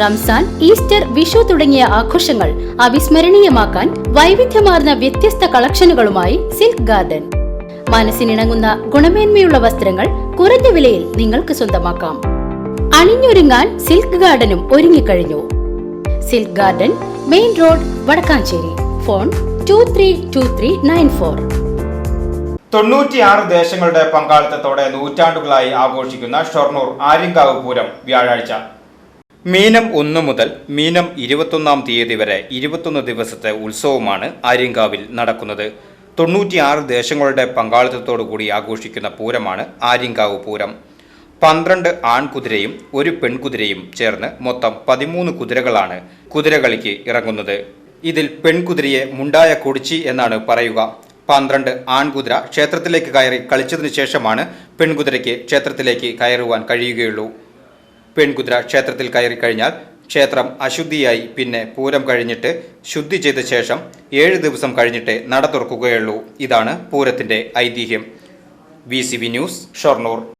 Ramzan Easter Vishu തുടങ്ങിയ ആഘോഷങ്ങൾ അവിസ്മരണീയമാക്കാൻ വൈവിധ്യമാർന്ന വ്യത്യസ്ത കളക്ഷനുകളുമായി സിൽക്ക് ഗാർഡൻ. മനസ്സിനിണങ്ങുന്ന ഗുണമേന്മയുള്ള വസ്ത്രങ്ങൾ കുറഞ്ഞ വിലയിൽ നിങ്ങൾക്ക് സ്വന്തമാക്കാം. അണിഞ്ഞൊരുങ്ങാൻ സിൽക്ക് ഗാർഡനും ഒരുങ്ങിക്കഴിഞ്ഞു. Silk garden main road Vadakkanchery. Phone two three two three nine four തൊണ്ണൂറ്റിയാറ് ദേശങ്ങളുടെ പങ്കാളിത്തത്തോടെ നൂറ്റാണ്ടുകളായി ആഘോഷിക്കുന്ന ഷൊർണൂർ ആര്യങ്കാവ് പൂരം വ്യാഴാഴ്ച. മീനം ഒന്ന് മുതൽ മീനം ഇരുപത്തൊന്നാം തീയതി വരെ ഇരുപത്തൊന്ന് ദിവസത്തെ ഉത്സവമാണ് ആര്യങ്കാവിൽ നടക്കുന്നത്. തൊണ്ണൂറ്റിയാറ് ദേശങ്ങളുടെ പങ്കാളിത്തത്തോടുകൂടി ആഘോഷിക്കുന്ന പൂരമാണ് ആര്യങ്കാവ് പൂരം. പന്ത്രണ്ട് ആൺകുതിരയും ഒരു പെൺകുതിരയും ചേർന്ന് മൊത്തം പതിമൂന്ന് കുതിരകളാണ് കുതിരകളിക്ക് ഇറങ്ങുന്നത്. ഇതിൽ പെൺകുതിരയെ മുണ്ടായ കുടിച്ചി എന്നാണ് പറയുക. പന്ത്രണ്ട് ആൺകുതിര ക്ഷേത്രത്തിലേക്ക് കയറി കളിച്ചതിനു ശേഷമാണ് പെൺകുതിരയ്ക്ക് ക്ഷേത്രത്തിലേക്ക് കയറുവാൻ കഴിയുകയുള്ളൂ. പെൺകുതിര ക്ഷേത്രത്തിൽ കയറി കഴിഞ്ഞാൽ ക്ഷേത്രം അശുദ്ധിയായി പിന്നെ പൂരം കഴിഞ്ഞിട്ട് ശുദ്ധി ചെയ്ത ശേഷം ഏഴ് ദിവസം കഴിഞ്ഞിട്ട് നട തുറക്കുകയുള്ളൂ. ഇതാണ് പൂരത്തിന്റെ ഐതിഹ്യം. V news Shoranur.